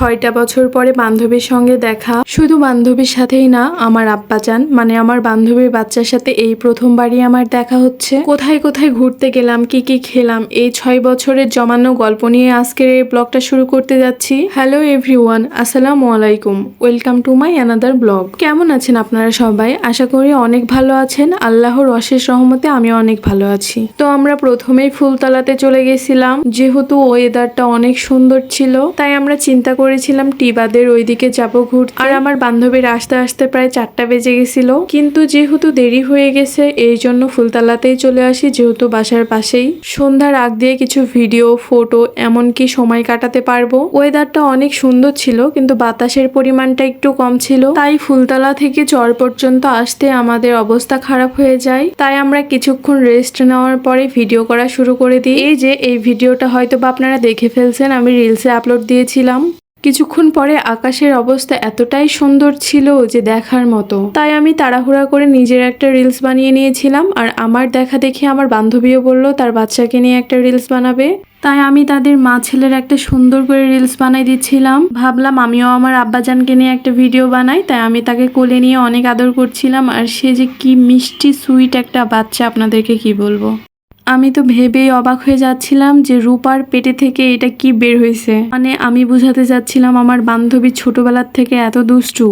ছয়টা বছর পরে বান্ধবীর সঙ্গে দেখা। শুধু বান্ধবীর সাথেই না, আমার আব্বা চান মানে আমার বান্ধবীর বাচ্চার সাথে এই প্রথমবারই আমার দেখা হচ্ছে। কোথায় কোথায় ঘুরতে গেলাম, কি কি খেলাম, এই ছয় বছরের জমানো গল্প নিয়ে আজকের এই ব্লগটা শুরু করতে যাচ্ছি। হ্যালো এভরিওয়ান আসসালামু আলাইকুম welcome to my another blog কেমন আছেন আপনারা সবাই? আশা করি অনেক ভালো আছেন। আল্লাহর অশেষ রহমতে আমি অনেক ভালো আছি। তো আমরা প্রথমেই ফুলতলাতে চলে গেছিলাম। যেহেতু ওয়েদারটা অনেক সুন্দর ছিল, তাই আমরা চিন্তা করেছিলাম টিবাদের ওইদিকে যাব ঘুরতে। আর আমার বান্ধবীর আসতে আসতে প্রায় চারটা বেজে গেছিল। কিন্তু যেহেতু দেরি হয়ে গেছে, এই জন্য ফুলতলাতেই চলে আসি, যেহেতু বাসার পাশেই। সন্ধ্যার আগ দিয়ে কিছু ভিডিও, ফটো, এমনকি সময় কাটাতে পারব। ওয়েদারটা অনেক সুন্দর ছিল, কিন্তু বাতাসের পরিমাণটা একটু কম ছিল। তাই ফুলতলা থেকে চর পর্যন্ত আসতে আমাদের অবস্থা খারাপ হয়ে যায়। তাই আমরা কিছুক্ষণ রেস্ট নেওয়ার পরে ভিডিও করা শুরু করে দিই। এই যে, এই ভিডিওটা হয়তো বা আপনারা দেখে ফেলছেন, আমি রিলসে আপলোড দিয়েছিলাম। কিছুক্ষণ পরে আকাশের অবস্থা এতটাই সুন্দর ছিল যে দেখার মতো। তাই আমি তাড়াহুড়া করে নিজের একটা রিলস বানিয়ে নিয়েছিলাম আর আমার দেখা দেখে আমার বান্ধবীও বলল, তার বাচ্চাকে নিয়ে একটা রিলস বানাবে। তাই আমি তাদের মা ছেলের একটা সুন্দর করে রিলস বানাই দিচ্ছিলাম। ভাবলাম আমিও আমার আব্বাজানকে নিয়ে একটা ভিডিও বানাই, তাই আমি তাকে কোলে নিয়ে অনেক আদর করছিলাম। আর সে যে কি মিষ্টি সুইট একটা বাচ্চা, আপনাদেরকে কি বলব? আমি তো ভেবেই অবাক হয়ে যাচ্ছিলাম যে রূপার পেটে থেকে এটা কি বের হয়েছে। মানে আমি বুঝাতে যাচ্ছিলাম আমার বান্ধবী ছোটবেলার থেকে এত দুষ্টু।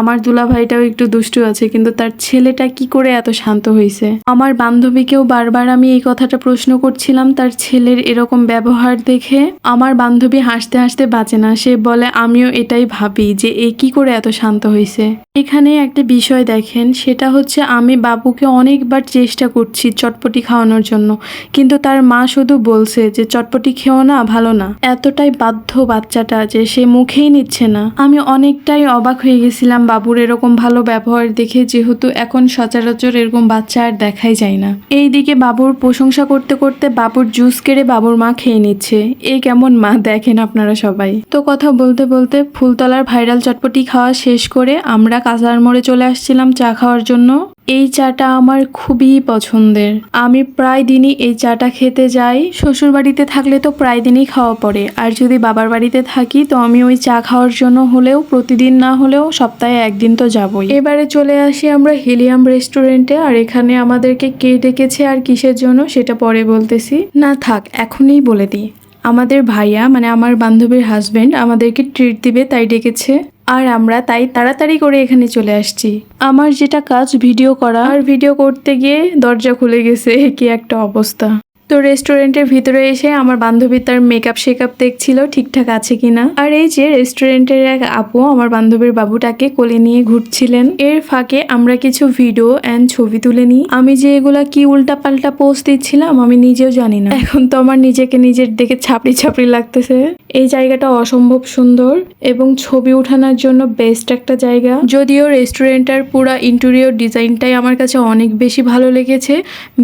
আমার দুলাভাইটাও একটু দুষ্টু আছে, কিন্তু তার ছেলেটা কি করে এত শান্ত হয়েছে? আমার বান্ধবীকেও বারবার আমি এই কথাটা প্রশ্ন করছিলাম, তার ছেলের এরকম ব্যবহার দেখে। আমার বান্ধবী হাসতে হাসতে বাঁচে না। সে বলে, আমিও এটাই ভাবি যে এ কি করে এত শান্ত হয়েছে? এখানে একটা বিষয় দেখেন, সেটা হচ্ছে আমি বাবুকে অনেকবার চেষ্টা করছি চটপটি খাওয়ানোর জন্য। কিন্তু তার মা শুধু বলছে যে, চটপটি খেও না, ভালো না। এতটাই বাধ্য বাচ্চাটা যে, সে মুখেই নিচ্ছে না। আমি অনেকটাই অবাক হয়ে গেছিলাম বাবুর এরকম ভালো ব্যবহার দেখে, যেহেতু এখন সচরাচর এরকম বাচ্চা আর দেখাই যায় না। এইদিকে বাবুর প্রশংসা করতে করতে বাবুর জুস কেড়ে বাবুর মা খেয়ে নিচ্ছে। এই কেমন মা, দেখেন আপনারা সবাই। তো কথা বলতে বলতে ফুলতলার ভাইরাল চটপটি খাওয়া শেষ করে আমরা কাঁচার মোড়ে চলে আসছিলাম চা খাওয়ার জন্য। এই চাটা আমার খুবই পছন্দের। আমি প্রায় দিনই এই চাটা খেতে যাই। শ্বশুর বাড়িতে থাকলে তো প্রায় দিনই খাওয়া পড়ে। আর যদি বাবার বাড়িতে থাকি, তো আমি ওই চা খাওয়ার জন্য হলেও, প্রতিদিন না হলেও সপ্তাহে একদিন তো যাবই। এবারে চলে আসি আমরা হিলিয়াম রেস্টুরেন্টে, আর এখানে আমাদেরকে কে ডেকেছে আর কিসের জন্য সেটা পরে বলতেছি। না থাক, এখনই বলে দিই। আমাদের ভাইয়া মানে আমার বান্ধবীর হাজবেন্ড আমাদেরকে ট্রিট দিবে, তাই ডেকেছে। আর আমরা তাই তাড়াতাড়ি করে এখানে চলে আসছি। আমার যেটা কাজ ভিডিও করা, আর ভিডিও করতে গিয়ে দরজা খুলে গেছে কি একটা অবস্থা। তো রেস্টুরেন্টের ভিতরে এসে আমার বান্ধবী তার মেকআপ শেকআপ দেখছিল, ঠিকঠাক আছে কিনা। আর এই যে রেস্টুরেন্টের এক আপু আমার বান্ধবীর বাবুটাকে কোলে নিয়ে ঘুরছিলেন। এর ফাঁকে আমরা কিছু ভিডিও অ্যান্ড ছবি তুলে নিই। আমি যে এগুলা কি উল্টা পাল্টা পোস্ট দিচ্ছিলাম, আমি নিজেও জানি না। এখন তো আমার নিজেকে নিজের দেখে ছাপড়ি ছাপড়ি লাগতেছে। এই জায়গাটা অসম্ভব সুন্দর এবং ছবি উঠানোর জন্য বেস্ট একটা জায়গা। যদিও রেস্টুরেন্টটার পুরা ইন্টেরিয়র ডিজাইনটাই আমার কাছে অনেক বেশি ভালো লেগেছে,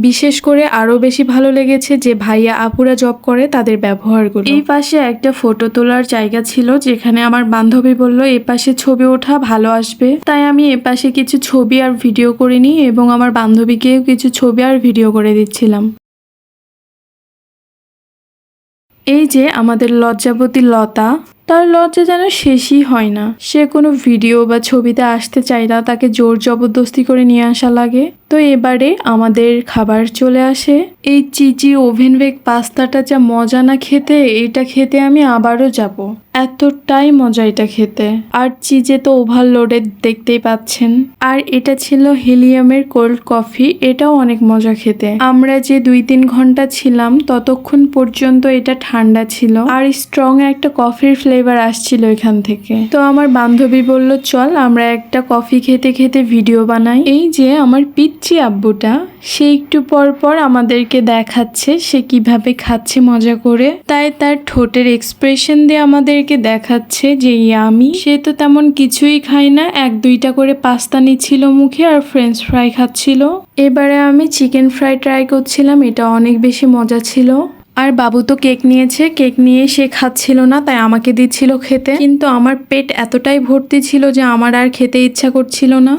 বিশেষ করে আরও বেশি ভালো লেগেছে যে ভাইয়া আপুরা জব করে তাদের ব্যবহারগুলো। এই পাশে একটা ফটো তোলার জায়গা ছিল যেখানে আমার বান্ধবী বলল, এ পাশে ছবি ওঠা, ভালো আসবে। তাই আমি এ পাশে কিছু ছবি আর ভিডিও করে নিই এবং আমার বান্ধবীকেও কিছু ছবি আর ভিডিও করে দিচ্ছিলাম। এই যে আমাদের লজ্জাবতী লতা তার লজ্জা যেন শেষই হয় না। সে কোনো ভিডিও বা ছবিতে আসতে না তাকে জোর জবরদস্তি করে নিয়ে আসা লাগে। তো এবারে আমাদের খাবার চলে আসে। এই চিচি ওভেন বেক পাস্তাটা যা মজা না খেতে, এটা খেতে আমি আবারও যাব। এতটাই মজা এটা খেতে। আর চিজে তো ওভারলোডেড দেখতেই পাচ্ছেন। আর এটা ছিল হিলিয়ামের কোল্ড কফি, এটাও অনেক মজা খেতে। আমরা যে দুই তিন ঘণ্টা ছিলাম, ততক্ষণ পর্যন্ত এটা ঠান্ডা ছিল। আর স্ট্রং একটা কফির ফ্লেভার আসছিল এখান থেকে। তো আমার বান্ধবী বলল, চল, আমরা একটা কফি খেতে খেতে ভিডিও বানাই। এই যে আমার পিচ্ছি আব্বুটা, সে একটু পর পর আমাদেরকে দেখাচ্ছে, সে কীভাবে খাচ্ছে মজা করে। তাই তার ঠোঁটের এক্সপ্রেশন দিয়ে আমাদেরকে দেখাচ্ছে যে ইয়ামি সে তো তেমন কিছুই খায় না, এক দুইটা করে পাস্তা নিচ্ছিল মুখে আর ফ্রেঞ্চ ফ্রাই খাচ্ছিল। এবারে আমি চিকেন ফ্রাই ট্রাই করছিলাম, এটা অনেক বেশি মজা ছিল। আর বাবু তো কেক নিয়েছে, কেক নিয়ে সে খাচ্ছিল না, তাই আমাকে দিচ্ছিল খেতে। কিন্তু আমার পেট এতটাই ভর্তি ছিল যে আমার আর খেতে ইচ্ছা করছিল না।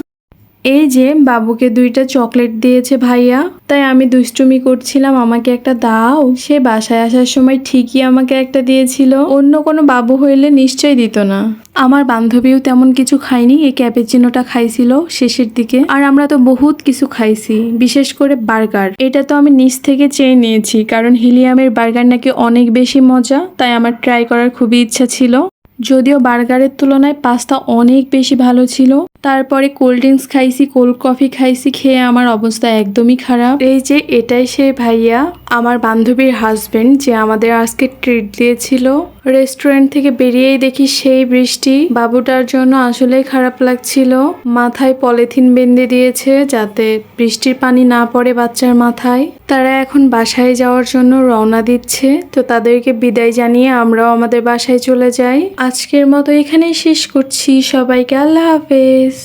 এই যে, বাবুকে দুইটা চকলেট দিয়েছে ভাইয়া। তাই আমি দুষ্টুমি করছিলাম, আমাকে একটা দাও। সে বাসায় আসার সময় ঠিকই আমাকে একটা দিয়েছিল। অন্য কোনো বাবু হইলে নিশ্চয়ই দিত না। আমার বান্ধবীও তেমন কিছু খায়নি, এই ক্যাপেচিনোটা খাইছিল শেষের দিকে। আর আমরা তো বহুত কিছু খাইছি, বিশেষ করে বার্গার। এটা তো আমি নিচ থেকে চেয়ে নিয়েছি, কারণ হিলিয়ামের বার্গার নাকি অনেক বেশি মজা, তাই আমার ট্রাই করার খুবই ইচ্ছা ছিল। যদিও বার্গারের তুলনায় পাস্তা অনেক বেশি ভালো ছিল। তারপরে কোল্ড ড্রিঙ্কস খাইছি, কোল্ড কফি খাইছি, খেয়ে আমার অবস্থা একদমই খারাপ। এই যে, এটাই সে ভাইয়া, আমার বান্ধবীর হাজবেন্ড যে আমাদের আজকে ট্রিট দিয়েছিল। রেস্টুরেন্ট থেকে বেরিয়েই দেখি সেই বৃষ্টি। বাবুটার জন্য আসলেই খারাপ লাগছিল। মাথায় পলিথিন বেঁধে দিয়েছে যাতে বৃষ্টির পানি না পড়ে বাচ্চার মাথায়। তারা এখন বাসায় যাওয়ার জন্য রওনা দিচ্ছে। তো তাদেরকে বিদায় জানিয়ে আমরাও আমাদের বাসায় চলে যাই। আজকের মতো এখানেই শেষ করছি। সবাইকে আল্লাহ হাফেজ।